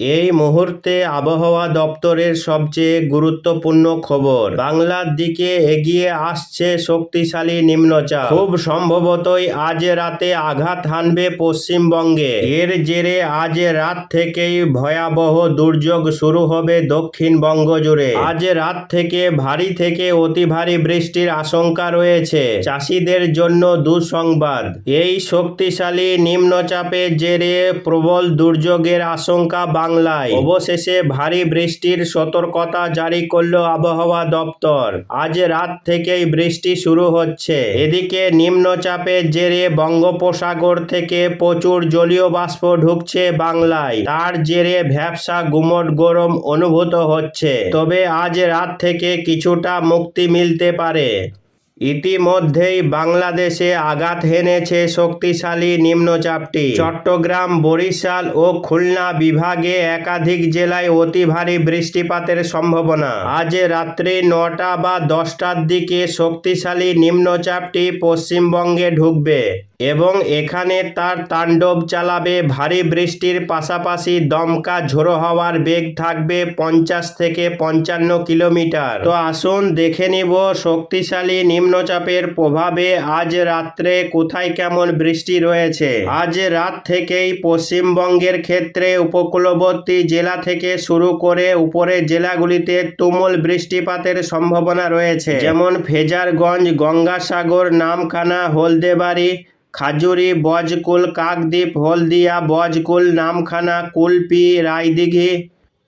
এই মুহূর্তে আবহাওয়া দপ্তরের সবচেয়ে গুরুত্বপূর্ণ খবর, বাংলার দিকে এগিয়ে আসছে শক্তিশালী নিম্নচাপ। খুব সম্ভবতই আজ রাতে আঘাত হানবে পশ্চিমবঙ্গে। এর জেরে আজ রাত থেকেই ভয়াবহ দুর্যোগ শুরু হবে দক্ষিণবঙ্গ জুড়ে আজ রাত থেকে ভারী থেকে অতি ভারী বৃষ্টির আশঙ্কা রয়েছে। চাষিদের জন্য দুঃসংবাদ। এই শক্তিশালী নিম্নচাপের জেরে প্রবল দুর্যোগের আশঙ্কা বাংলায়। অবশেষে ভারী বৃষ্টির সতর্কতা জারি করল আবহাওয়া দপ্তর। আজ রাত থেকেই বৃষ্টি শুরু হচ্ছে। এদিকে নিম্নচাপের জেরে বঙ্গোপসাগর থেকে প্রচুর জলীয় বাষ্প ঢুকছে বাংলায়। তার জেরে ভ্যাবসা গুমট গরম অনুভূত হচ্ছে। তবে আজ রাত থেকে কিছুটা মুক্তি মিলতে পারে। ইতিমধ্যেই বাংলাদেশে আঘাত হেনেছে শক্তিশালী নিম্নচাপটি। চট্টগ্রাম, বরিশাল ও খুলনা বিভাগে একাধিক জেলায় অতি ভারী বৃষ্টিপাতের সম্ভাবনা। আজ রাত্রি নটা বা দশটার দিকে শক্তিশালী নিম্নচাপটি পশ্চিমবঙ্গে ঢুকবে। এবং এখানে তার তাণ্ডব চালাবে, ভারী বৃষ্টির পাশাপাশি দমকা ঝোড়ো হওয়ার বেগ থাকবে পঞ্চাশ থেকে পঞ্চান্ন কিলোমিটার। তো আসুন দেখে নিব শক্তিশালী নিম্নচাপের প্রভাবে আজ রাত্রে কোথায় কেমন বৃষ্টি রয়েছে। আজ রাত থেকেই পশ্চিমবঙ্গের ক্ষেত্রে উপকূলবর্তী জেলা থেকে শুরু করে উপরের জেলাগুলিতে তুমুল বৃষ্টিপাতের সম্ভাবনা রয়েছে। যেমন ফেজারগঞ্জ, গঙ্গাসাগর, নামখানা, হলদেবাড়ি খাজুরি, বজকুল, কাকদ্বীপ, হলদিয়া, বজকুল, নামখানা, কুলপি, রায়দিঘি,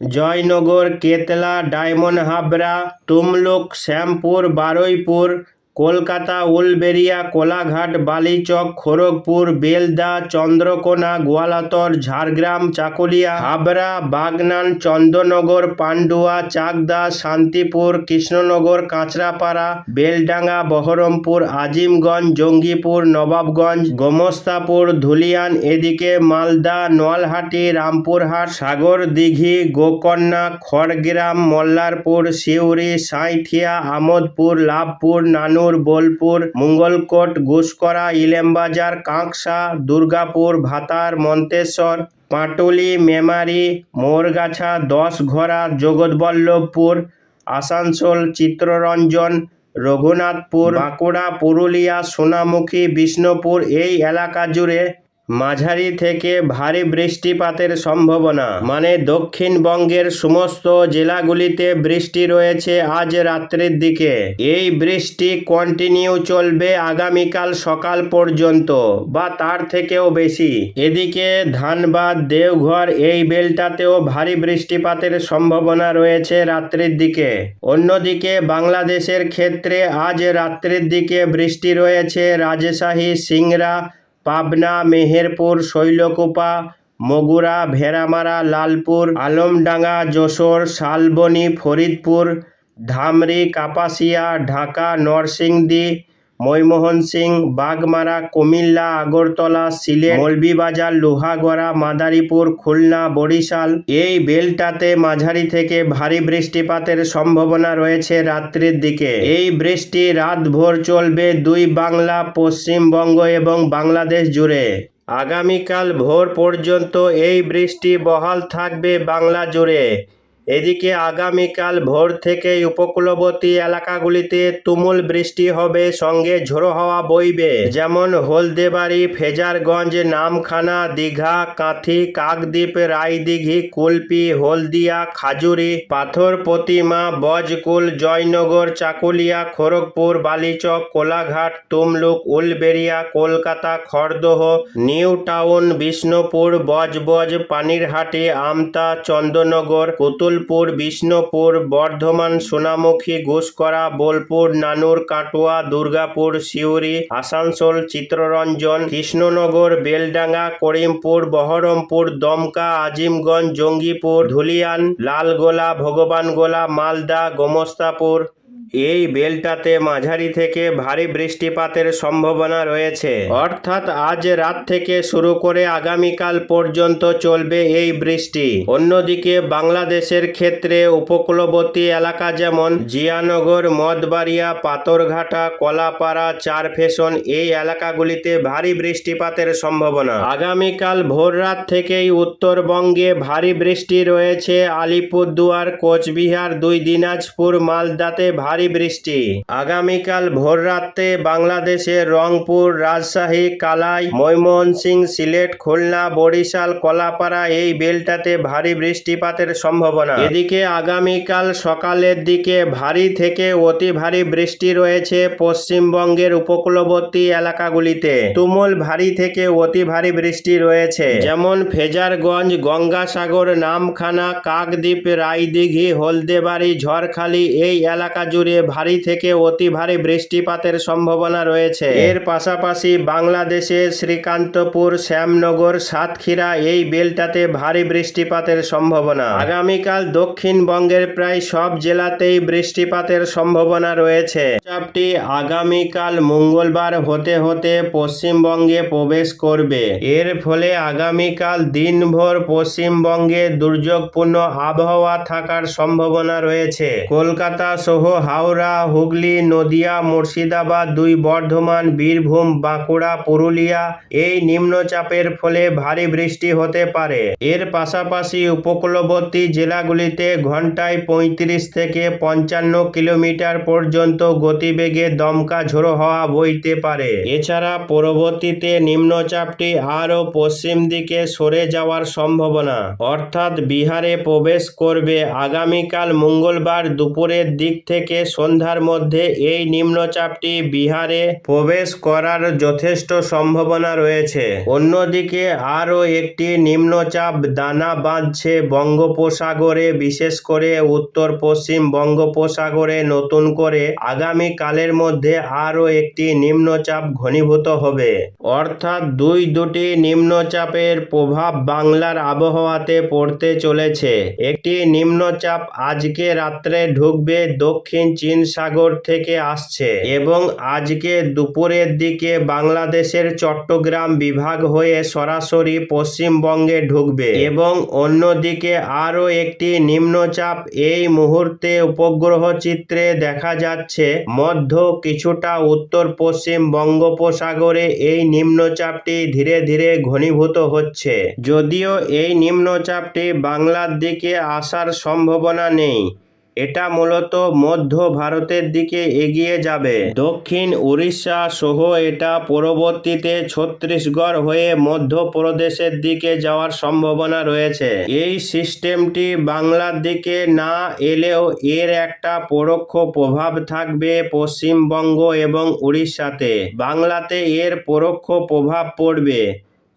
জয়নগর, কেতলা, ডায়মন্ড হাবরা তুমলুক, শ্যামপুর, বারুইপুর কলকাতা উলবেরিয়া কোলাঘাট, বালিচক, খড়গপুর, বেলদা, চন্দ্রকোনা, গোয়ালাতর, ঝাড়গ্রাম, চাকুলিয়া, হাবড়া, বাগনান, চন্দননগর, পান্ডুয়া, চাকদা, শান্তিপুর, কৃষ্ণনগর, কাঁচরাপাড়া, বেলডাঙ্গা, বহরমপুর, আজিমগঞ্জ, জঙ্গিপুর, নবাবগঞ্জ, গোমস্তাপুর, ধুলিয়ান, এদিকে মালদা, নোয়ালহাটি, রামপুরহাট, সাগর দিঘি গোকর্ণা খড়গ্রাম, মল্লারপুর, সিউড়ি, সাঁইথিয়া, আমোদপুর, লাভপুর নানুর বোলপুর, মঙ্গলকোট ঘুষকরা ইলেমবাজার, কাঁকসা, দুর্গাপুর, ভাতার, মন্তেশ্বর, পাটুলি, মেমারি, মোরগাছা দশঘরা জগৎবল্লভপুর, আসানসোল চিত্ররঞ্জন রঘুনাথপুর, বাঁকুড়া, পুরুলিয়া, সোনামুখী, বিষ্ণুপুর এই এলাকা জুড়ে মাঝারি থেকে ভারী বৃষ্টিপাতের সম্ভাবনা। মানে দক্ষিণবঙ্গের সমস্ত জেলাগুলিতে বৃষ্টি রয়েছে আজ রাত্রের দিকে। এই বৃষ্টি কন্টিনিউ চলবে আগামীকাল সকাল পর্যন্ত বা তার থেকেও বেশি। এদিকে ধানবাদ, দেওঘর এই বেলটাতেও ভারী বৃষ্টিপাতের সম্ভাবনা রয়েছে রাত্রির দিকে। অন্যদিকে বাংলাদেশের ক্ষেত্রে আজ রাত্রির দিকে বৃষ্টি রয়েছে রাজশাহী, সিংড়া পাবনা মেহেরপুর শৈলকোপা মগুরা ভেড়ামারা লালপুর আলমডাঙ্গা যশোর শালবনী ফরিদপুর ধামরি কাপাসিয়া ঢাকা নরসিংদী ময়মোহন সিং, বাগমারা, কুমিল্লা, আগরতলা, সিলেট, মৌলভীবাজার, লোহাগড়া, মাদারীপুর, খুলনা, বরিশাল। এই বেলটাতে মাঝারি থেকে ভারী বৃষ্টিপাতের সম্ভাবনা রয়েছে রাত্রির দিকে। এই বৃষ্টি রাত ভোর চলবে দুই বাংলা, পশ্চিমবঙ্গ এবং বাংলাদেশ জুড়ে। আগামীকাল ভোর পর্যন্ত এই বৃষ্টি বহাল থাকবে বাংলা জুড়ে। এদিকে আগামীকাল ভোর থেকেই উপকূলবর্তী এলাকাগুলিতে তুমুল বৃষ্টি হবে, সঙ্গে ঝোড়ো হাওয়া বইবে। যেমন Haldibari, Frasergunj, Namkhana, Digha, Kanthi, Kakdwip, Raidighi, Kulpi, Haldia, Khajuri Patharpratima Bajkul, Joynagar, Chakulia, Kharagpur, Balichak, Kolaghat, Tamluk Uluberia Kolkata, Khardah, New Town, Bishnupur, Budge Budge, Panihati, Amta, Chandannagar Putulpur Bishnupur, Bardhaman, Sonamukhi, Ghuskara, Bolpur, Nanoor, Katwa, Durgapur, Suri, Asansol Chittaranjan Krishnanagar, Beldanga, Karimpur, Baharampur, দমকা, আজিমগঞ্জ, জঙ্গিপুর, ধুলিয়ান, লালগোলা, ভগবানগোলা, মালদা, গোমস্তাপুর। এই বেলটাতে মাঝারি থেকে ভারী বৃষ্টিপাতের সম্ভাবনা রয়েছে। অর্থাৎ আজ রাত থেকে শুরু করে আগামীকাল পর্যন্ত চলবে এই বৃষ্টি। অন্যদিকে বাংলাদেশের ক্ষেত্রে উপকূলবর্তী এলাকা যেমন জিয়ানগর, মদবাড়িয়া, পাথরঘাটা, কলাপাড়া চারফেশন এই এলাকাগুলিতে ভারী বৃষ্টিপাতের সম্ভাবনা। আগামীকাল ভোররাত থেকেই উত্তরবঙ্গে ভারী বৃষ্টি রয়েছে। আলিপুরদুয়ার, কোচবিহার, দুই দিনাজপুর, মালদাতে ভারী বৃষ্টি। আগামীকাল ভোররাতে বাংলাদেশের রংপুর, রাজশাহী, কালাই, ময়মনসিং, সিলেট, খুলনা, বরিশাল, কলাপাড়া এই বেলটাতে ভারী বৃষ্টিপাতের সম্ভাবনা। এদিকে আগামীকাল সকালের দিকে ভারী থেকে অতি ভারী বৃষ্টি রয়েছে পশ্চিমবঙ্গের উপকূলবর্তী এলাকাগুলিতে। তুমুল ভারী থেকে অতি ভারী বৃষ্টি রয়েছে। যেমন ফেজারগঞ্জ, গঙ্গাসাগর, নামখানা, কাকদ্বীপ, রায়দিঘি, হলদেবাড়ি, ঝড়খালি এই এলাকা জুড়ে ভারী থেকে অতি ভারী বৃষ্টিপাতের সম্ভাবনা রয়েছে। এর পাশাপাশি বাংলাদেশে শ্রীকান্তপুর, শ্যামনগর, সাতক্ষীরা এই বেলটাতে ভারী বৃষ্টিপাতের সম্ভাবনা। আগামীকাল দক্ষিণবঙ্গের প্রায় সব জেলাতেই বৃষ্টিপাতের সম্ভাবনা রয়েছে। চাপটি আগামীকাল মঙ্গলবার হতে হতে পশ্চিমবঙ্গে প্রবেশ করবে। এর ফলে আগামীকাল দিনভর পশ্চিমবঙ্গে দুর্যোগপূর্ণ আবহাওয়া থাকার সম্ভাবনা রয়েছে। কলকাতা সহ হাওড়া হুগলি, নদিয়া, মুর্শিদাবাদ, দুই বর্ধমান, বীরভূম, বাঁকুড়া, পুরুলিয়া এই নিম্নচাপের ফলে ভারী বৃষ্টি হতে পারে। এর পাশাপাশি উপকূলবর্তী জেলাগুলিতে ঘন্টায় পঁয়ত্রিশ থেকে পঞ্চান্ন কিলোমিটার পর্যন্ত গতিবেগে দমকা ঝোড়ো হওয়া বইতে পারে। এছাড়া পরবর্তীতে নিম্নচাপটি আরও পশ্চিম দিকে সরে যাওয়ার সম্ভাবনা। অর্থাৎ বিহারে প্রবেশ করবে আগামীকাল মঙ্গলবার দুপুরের দিক থেকে সন্ধ্যার মধ্যে এই নিম্নচাপটি বিহারে প্রবেশ করার যথেষ্ট সম্ভাবনা রয়েছে। অন্যদিকে আরও একটি নিম্নচাপ দানা বাঁধছে বঙ্গোপসাগরে, বিশেষ করে উত্তর পশ্চিম বঙ্গোপসাগরে। নতুন করে আগামীকালের মধ্যে আরও একটি নিম্নচাপ ঘনীভূত হবে। অর্থাৎ দুই দুটি নিম্নচাপের প্রভাব বাংলার আবহাওয়াতে পড়তে চলেছে। একটি নিম্নচাপ আজকে রাত্রে ঢুকবে দক্ষিণ চীন সাগর থেকে আসছে এবং আজকে দুপুরের দিকে বাংলাদেশের চট্টগ্রাম বিভাগ হয়ে সরাসরি পশ্চিমবঙ্গে ঢুকবে এবং অন্যদিকে আরও একটি নিম্নচাপ এই মুহূর্তে উপগ্রহ চিত্রে দেখা যাচ্ছে মধ্য কিছুটা উত্তর পশ্চিম বঙ্গোপসাগরে এই নিম্নচাপটি ধীরে ধীরে ঘনীভূত হচ্ছে। যদিও এই নিম্নচাপটি বাংলার দিকে আসার সম্ভাবনা নেই এটা মূলত মধ্য ভারতের দিকে এগিয়ে যাবে। দক্ষিণ উড়িষ্যা সহ এটা পরবর্তীতে ছত্তিশগড় হয়ে মধ্যপ্রদেশের দিকে যাওয়ার সম্ভাবনা রয়েছে। এই সিস্টেমটি বাংলার দিকে না এলেও এর একটা পরোক্ষ প্রভাব থাকবে পশ্চিমবঙ্গ এবং উড়িষ্যাতে। বাংলাতে এর পরোক্ষ প্রভাব পড়বে।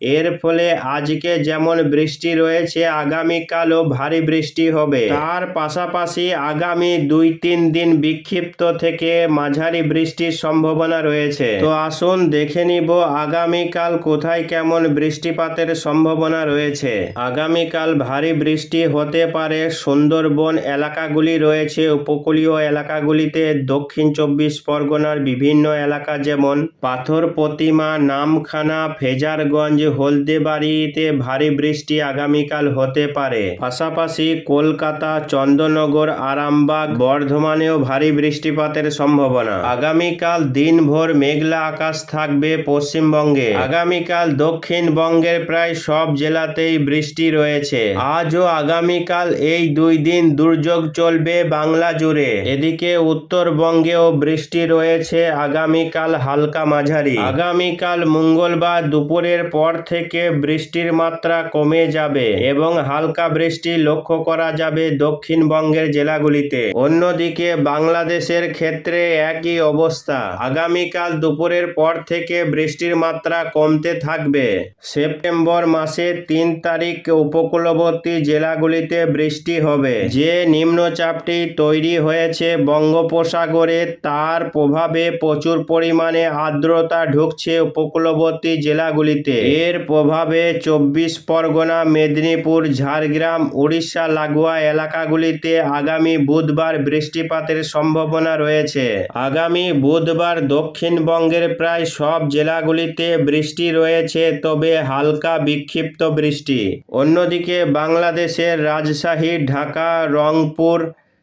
এর ফলে আজকে যেমন বৃষ্টি রয়েছে, আগামীকালও ভারী বৃষ্টি হবে। তার পাশাপাশি আগামী দুই তিন দিন বিক্ষিপ্ত থেকে মাঝারি বৃষ্টির সম্ভাবনা রয়েছে। তো আসুন দেখে নিব আগামীকাল কোথায় কেমন বৃষ্টিপাতের সম্ভাবনা রয়েছে। আগামীকাল ভারী বৃষ্টি হতে পারে সুন্দরবন এলাকাগুলি রয়েছে, উপকূলীয় এলাকাগুলিতে দক্ষিণ চব্বিশ পরগনার বিভিন্ন এলাকা যেমন পাথর প্রতিমা নামখানা, ফেজারগঞ্জ হলদেবাড়িতে ভারী বৃষ্টি আগামীকাল হতে পারে। পাশাপাশি কলকাতা, চন্দননগর, আরামবাগ, বর্ধমানেও ভারী বৃষ্টিপাতের সম্ভাবনা। আগামীকাল দিনভর মেঘলা আকাশ থাকবে পশ্চিমবঙ্গে। আগামীকাল দক্ষিণবঙ্গের প্রায় সব জেলাতেই বৃষ্টি রয়েছে। আজ ও আগামীকাল এই দুই দিন দুর্যোগ চলবে বাংলা জুড়ে। এদিকে উত্তরবঙ্গেও বৃষ্টি রয়েছে আগামীকাল হালকা মাঝারি। আগামীকাল মঙ্গলবার দুপুরের পর থেকে বৃষ্টির মাত্রা কমে যাবে এবং হালকা বৃষ্টি লক্ষ্য করা যাবে দক্ষিণবঙ্গের জেলাগুলিতে। অন্যদিকে বাংলাদেশের ক্ষেত্রে একই অবস্থা। আগামীকাল দুপুরের পর থেকে বৃষ্টির মাত্রা কমতে থাকবে। সেপ্টেম্বর মাসে তিন তারিখ উপকূলবর্তী জেলাগুলিতে বৃষ্টি হবে। যে নিম্নচাপটি তৈরি হয়েছে বঙ্গোপসাগরে তার প্রভাবে প্রচুর পরিমাণে আর্দ্রতা ঢুকছে উপকূলবর্তী জেলাগুলিতে। এর প্রভাবে চব্বিশ পরগনা, মেদিনীপুর, ঝাড়গ্রাম উড়িষ্যা লাগোয়া এলাকাগুলিতে আগামী বুধবার বৃষ্টিপাতের সম্ভাবনা রয়েছে। আগামী বুধবার দক্ষিণবঙ্গের প্রায় সব জেলাগুলিতে বৃষ্টি রয়েছে, তবে হালকা বিক্ষিপ্ত বৃষ্টি। অন্যদিকে বাংলাদেশের রাজশাহী, ঢাকা, রংপুর,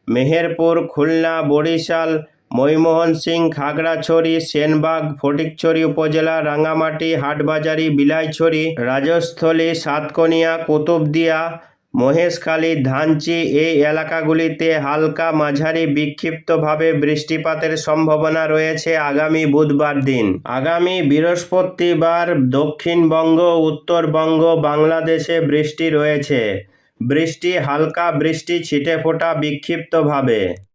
মেহেরপুর, খুলনা, বরিশাল ময়মনসিং খাগড়াছড়ি, সেনবাগ, ফটিকছড়ি উপজেলা রাঙামাটি হাটবাজারি, বিলাইছড়ি, রাজস্থলী, সাতকনিয়া, কুতুবদিয়া, মহেশখালী, ধানচি এই এলাকাগুলিতে হালকা মাঝারি বিক্ষিপ্তভাবে বৃষ্টিপাতের সম্ভাবনা রয়েছে আগামী বুধবার দিন। আগামী বৃহস্পতিবার দক্ষিণবঙ্গ, উত্তরবঙ্গ, বাংলাদেশে বৃষ্টি রয়েছে। বৃষ্টি, হালকা বৃষ্টি, ছিটেফোঁটা বিক্ষিপ্তভাবে।